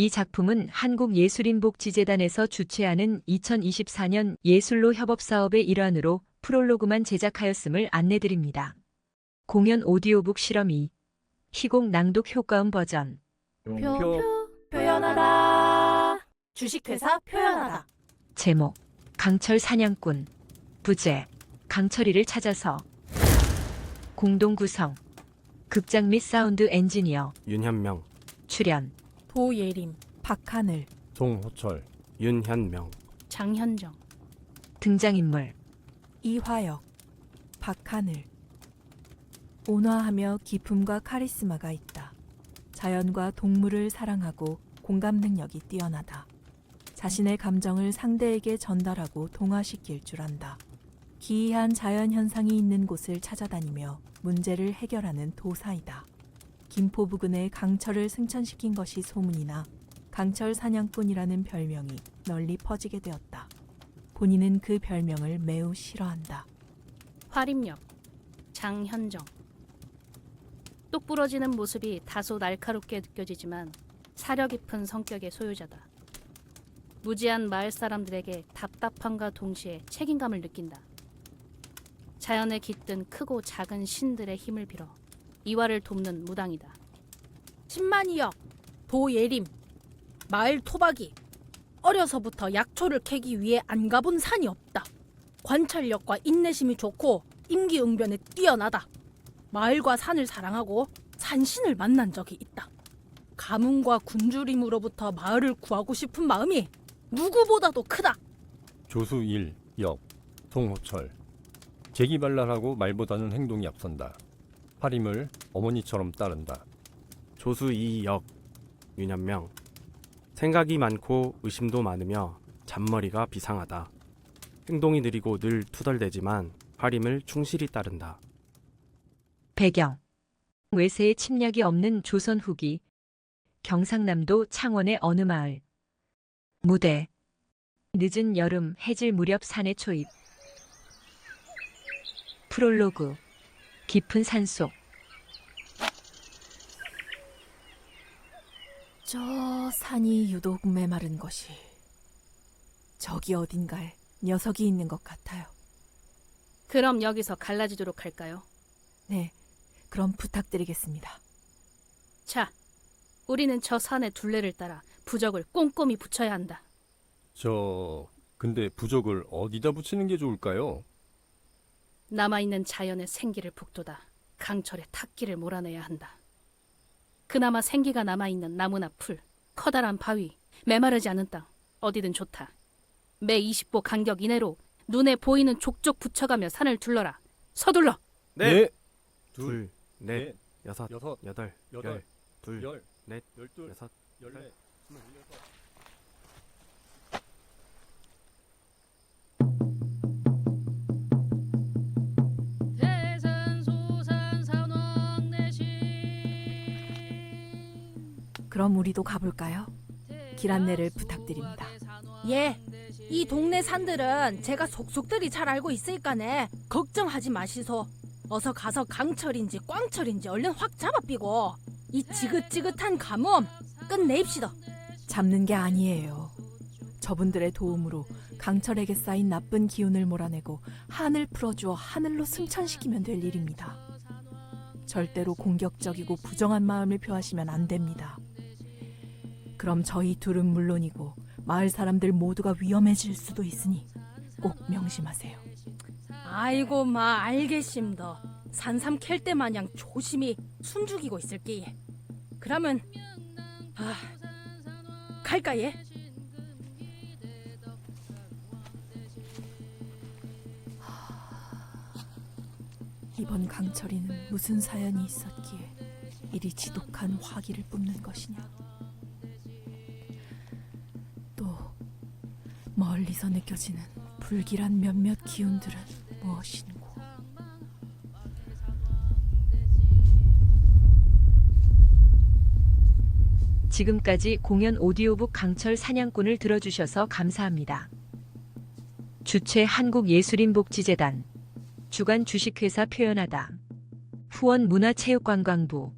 이 작품은 한국예술인복지재단에서 주최하는 2024년 예술로 협업사업의 일환으로 프롤로그만 제작하였음을 안내드립니다. 공연 오디오북 실험 2. 희곡 낭독 효과음 버전. 표, 표현하다. 주식회사 표현하다. 제목 강철 사냥꾼 부제 강철이를 찾아서 공동 구성 극장 및 사운드 엔지니어 윤현명, 출연 도예림. 박하늘, 송호철, 윤현명, 장현정, 등장인물 이화역, 박하늘. 온화하며 기품과 카리스마가 있다. 자연과 동물을 사랑하고 공감 능력이 뛰어나다. 자신의 감정을 상대에게 전달하고 동화시킬 줄 안다. 기이한 자연 현상이 있는 곳을 찾아다니며 문제를 해결하는 도사이다. 김포 부근의 강철을 승천시킨 것이 소문이 나 강철 사냥꾼이라는 별명이 널리 퍼지게 되었다. 본인은 그 별명을 매우 싫어한다. 활입력, 장현정. 똑 부러지는 모습이 다소 날카롭게 느껴지지만 사려 깊은 성격의 소유자다. 무지한 마을 사람들에게 답답함과 동시에 책임감을 느낀다. 자연에 깃든 크고 작은 신들의 힘을 빌어 이화를 돕는 무당이다. 신만이역. 도예림. 마을 토박이. 어려서부터 약초를 캐기 위해 안 가본 산이 없다. 관찰력과 인내심이 좋고 임기응변에 뛰어나다. 마을과 산을 사랑하고 산신을 만난 적이 있다. 가뭄과 굶주림으로부터 마을을 구하고 싶은 마음이 누구보다도 크다. 조수 1, 역, 송호철. 재기발랄하고 말보다는 행동이 앞선다. 팔임을 어머니처럼 따른다. 조수 이역, 윤현명. 생각이 많고 의심도 많으며 잔머리가 비상하다. 행동이 느리고 늘 투덜대지만 활임을 충실히 따른다. 배경 외세의 침략이 없는 조선 후기 경상남도 창원의 어느 마을 무대 늦은 여름 해질 무렵 산의 초입 프롤로그 깊은 산속 저 산이 유독 메마른 것이 저기 어딘가에 녀석이 있는 것 같아요. 그럼 여기서 갈라지도록 할까요? 네, 그럼 부탁드리겠습니다. 자, 우리는 저 산의 둘레를 따라 부적을 꼼꼼히 붙여야 한다. 저 근데 부적을 어디다 붙이는 게 좋을까요? 남아있는 자연의 생기를 북돋아 강철의 탁기를 몰아내야 한다. 그나마 생기가 남아있는 나무나 풀, 커다란 바위, 메마르지 않은 땅, 어디든 좋다. 매 20보 간격 이내로 눈에 보이는 족족 붙여가며 산을 둘러라. 서둘러! 네. 둘, 넷, 넷, 여섯, 여섯, 여덟, 여덟, 열, 둘, 열, 넷, 열둘, 여섯, 열넷, 스물여섯. 그럼 우리도 가볼까요? 길 안내를 부탁드립니다. 예. 이 동네 산들은 제가 속속들이 잘 알고 있으니까네 걱정하지 마시소. 어서 가서 강철인지 꽝철인지 얼른 확 잡아삐고 이 지긋지긋한 가뭄 끝내입시다. 잡는 게 아니에요. 저분들의 도움으로 강철에게 쌓인 나쁜 기운을 몰아내고 한을 풀어주어 하늘로 승천시키면 될 일입니다. 절대로 공격적이고 부정한 마음을 표하시면 안 됩니다. 그럼 저희 둘은 물론이고 마을 사람들 모두가 위험해질 수도 있으니 꼭 명심하세요. 아이고 마 알겠습니다. 산삼 캘 때 마냥 조심히 숨죽이고 있을게. 그러면 아 갈까 예? 이번 강철이는 무슨 사연이 있었기에 이리 지독한 화기를 뿜는 것이냐? 멀리서 느껴지는 불길한 몇몇 기운들은 무엇인고? 지금까지 공연 오디오북 강철 사냥꾼을 들어주셔서 감사합니다. 주최 한국예술인복지재단 주간 주식회사 표현하다 후원 문화체육관광부